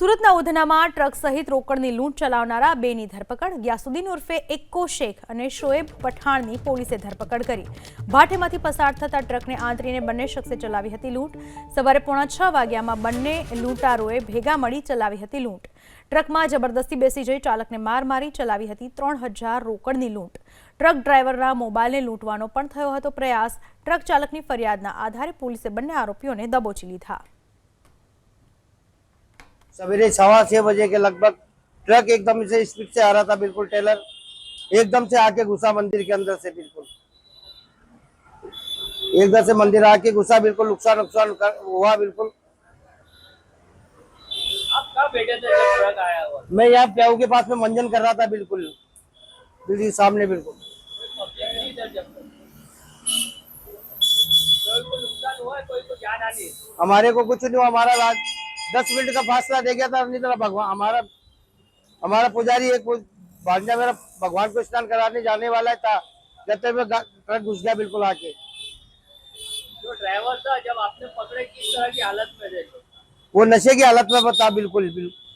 સુરતના ઉધનામાં ટ્રક સહિત રોકડની લૂંટ ચલાવનારા બેની ધરપકડ. ગ્યાસુદ્દીન ઉર્ફે એક્કો શેખ અને શોએબ પઠાણની પોલીસે ધરપકડ કરી. ભાટેમાંથી પસાર થતા ટ્રકને આંતરીને બંને શખ્સે ચલાવી હતી લૂંટ. સવારે પોણા છ વાગ્યામાં બંને લૂંટારોએ ભેગા મળી ચલાવી હતી લૂંટ. ટ્રકમાં જબરદસ્તી બેસી જઈ ચાલકને માર મારી ચલાવી હતી ત્રણ હજાર રોકડની લૂંટ. ટ્રક ડ્રાઈવરના મોબાઈલને લૂંટવાનો પણ થયો હતો પ્રયાસ. ટ્રક ચાલકની ફરિયાદના આધારે પોલીસે બંને આરોપીઓને દબોચી લીધા. सवेरे सवा छः बजे के लगभग ट्रक एकदम से स्पीड से आ रहा था बिल्कुल टेलर। एकदम से आके घुसा मंदिर के अंदर से बिल्कुल। एकदम से मंदिर आके घुसा बिल्कुल नुकसान नुकसान हुआ बिल्कुल। मैं यहाँ प्याऊ के पास में मंजन कर रहा था बिल्कुल। बिल्कुल सामने बिल्कुल। जान आनी हमारे को कुछ नहीं हुआ हमारा राज दस मिनट का फासला दे गया था नहीं तरह भगवान हमारा हमारा पुजारी एक भांजा मेरा भगवान को स्नान कराने जाने वाला था। जब तक मैं ट्रक घुस गया बिल्कुल आके। जो ड्राइवर था जब आपने पकड़े किस तरह की हालत में थे? वो नशे की हालत में बता बिल्कुल बिल्कुल।